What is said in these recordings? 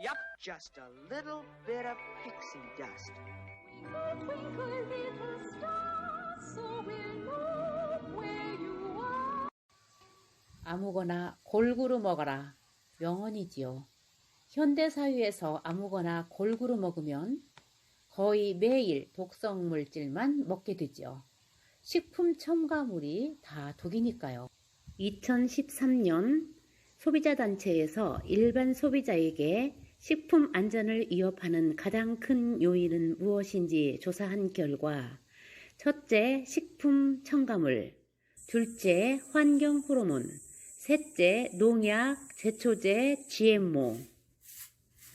Yup, just a little bit of pixie dust. Twinkle, twinkle, little star, so we'll know where you are. 아무거나 골고루 먹어라. 명언이지요. 현대 사회에서 아무거나 골고루 먹으면 거의 매일 독성 물질만 먹게 되지요. 식품 첨가물이 다 독이니까요. 2013년 소비자 단체에서 일반 소비자에게 식품 안전을 위협하는 가장 큰 요인은 무엇인지 조사한 결과 첫째, 식품 첨가물, 둘째, 환경 호르몬, 셋째, 농약, 제초제, GMO.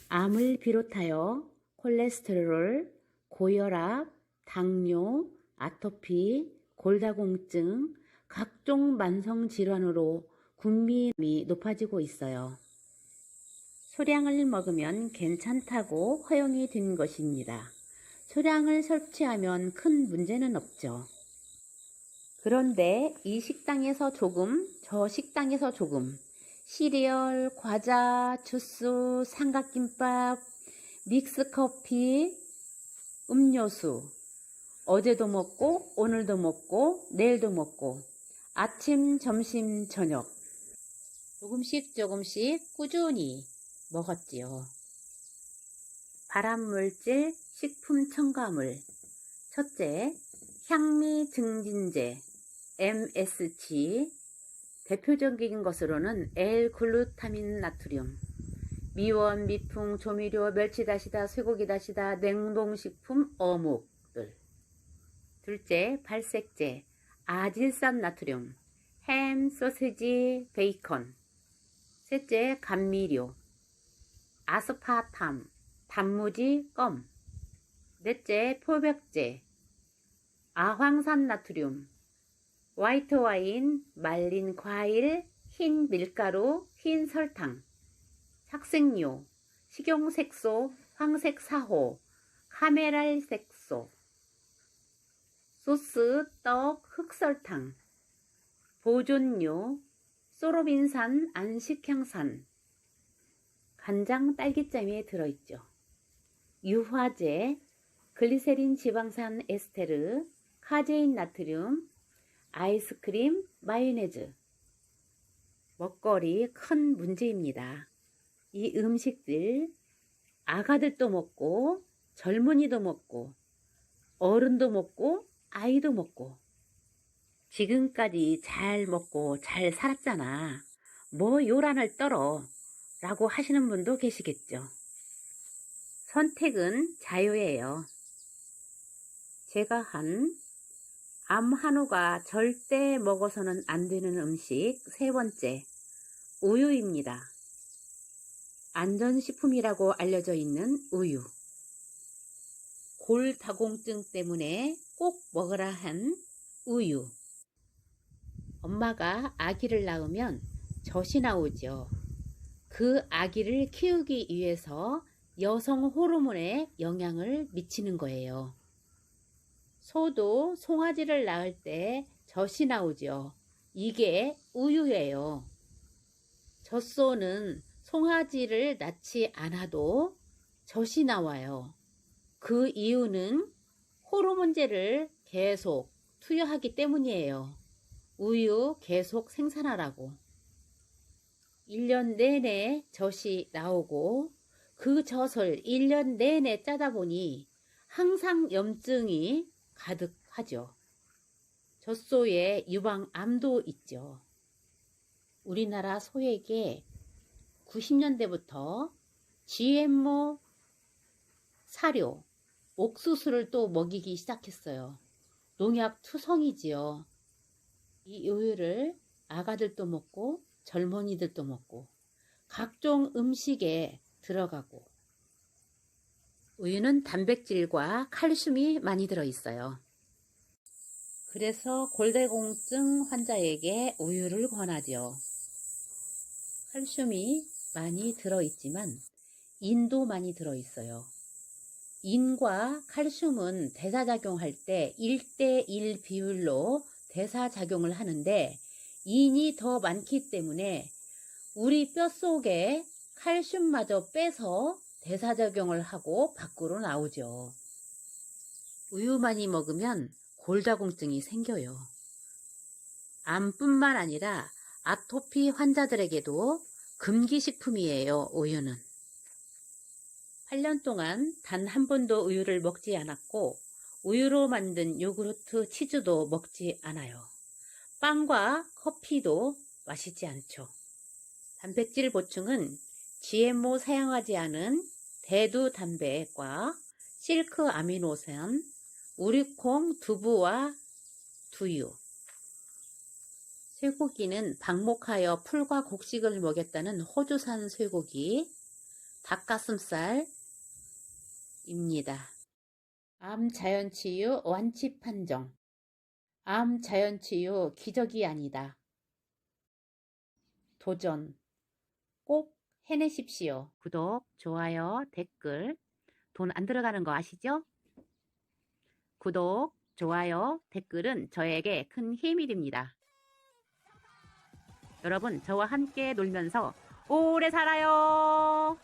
암을 비롯하여 콜레스테롤, 고혈압, 당뇨, 아토피, 골다공증, 각종 만성 질환으로 군비이 높아지고 있어요. 소량을 먹으면 괜찮다고 허용이 된 것입니다. 소량을 섭취하면 큰 문제는 없죠. 그런데 이 식당에서 조금, 저 식당에서 조금, 시리얼, 과자, 주스, 삼각김밥, 믹스커피, 음료수, 어제도 먹고, 오늘도 먹고, 내일도 먹고, 아침, 점심, 저녁. 조금씩 조금씩 꾸준히 먹었지요. 발암물질, 식품 첨가물. 첫째, 향미 증진제, MSG. 대표적인 것으로는 L글루타민 나트륨. 미원, 미풍, 조미료, 멸치다시다, 쇠고기다시다, 냉동식품, 어묵들. 둘째, 발색제, 아질산 나트륨, 햄, 소세지, 베이컨. 셋째, 감미료, 아스파탐, 단무지, 껌. 넷째, 표백제, 아황산 나트륨, 화이트 와인, 말린 과일, 흰 밀가루, 흰 설탕, 착색료, 식용색소, 황색 사호, 카메랄 색소, 소스, 떡, 흑설탕, 보존료, 소로빈산, 안식향산, 간장, 딸기잼에 들어있죠. 유화제, 글리세린 지방산 에스테르, 카제인 나트륨, 아이스크림, 마요네즈. 먹거리 큰 문제입니다. 이 음식들 아가들도 먹고 젊은이도 먹고 어른도 먹고 아이도 먹고 지금까지 잘 먹고 잘 살았잖아. 뭐 요란을 떨어 라고 하시는 분도 계시겠죠. 선택은 자유예요. 제가 한 암 한우가 절대 먹어서는 안 되는 음식 세 번째, 우유입니다. 안전식품이라고 알려져 있는 우유. 골다공증 때문에 꼭 먹으라 한 우유. 엄마가 아기를 낳으면 젖이 나오죠. 그 아기를 키우기 위해서 여성 호르몬에 영향을 미치는 거예요. 소도 송아지를 낳을 때 젖이 나오죠. 이게 우유예요. 젖소는 송아지를 낳지 않아도 젖이 나와요. 그 이유는 호르몬제를 계속 투여하기 때문이에요. 우유 계속 생산하라고. 1년 내내 젖이 나오고 그 젖을 1년 내내 짜다 보니 항상 염증이 가득하죠. 젖소에 유방암도 있죠. 우리나라 소에게 90년대부터 GMO 사료, 옥수수를 또 먹이기 시작했어요. 농약 투성이지요. 이 우유를 아가들도 먹고 젊은이들도 먹고 각종 음식에 들어가고 우유는 단백질과 칼슘이 많이 들어 있어요. 그래서 골대공증 환자에게 우유를 권하죠. 칼슘이 많이 들어 있지만 인도 많이 들어 있어요. 인과 칼슘은 대사작용할 때 1대1 비율로 대사작용을 하는데 인이 더 많기 때문에 우리 뼈 속에 칼슘마저 빼서 대사작용을 하고 밖으로 나오죠. 우유 많이 먹으면 골다공증이 생겨요. 암뿐만 아니라 아토피 환자들에게도 금기식품이에요, 우유는. 8년 동안 단 한 번도 우유를 먹지 않았고, 우유로 만든 요구르트, 치즈도 먹지 않아요. 빵과 커피도 마시지 않죠. 단백질 보충은 GMO 사용하지 않은 대두 단백과 실크 아미노산, 우리콩, 두부와 두유. 쇠고기는 방목하여 풀과 곡식을 먹였다는 호주산 쇠고기, 닭가슴살입니다. 암 자연치유 완치 판정. 암 자연치유 기적이 아니다. 도전. 꼭 해내십시오. 구독, 좋아요, 댓글. 돈 안 들어가는 거 아시죠? 구독, 좋아요, 댓글은 저에게 큰 힘이 됩니다. 여러분, 저와 함께 놀면서 오래 살아요!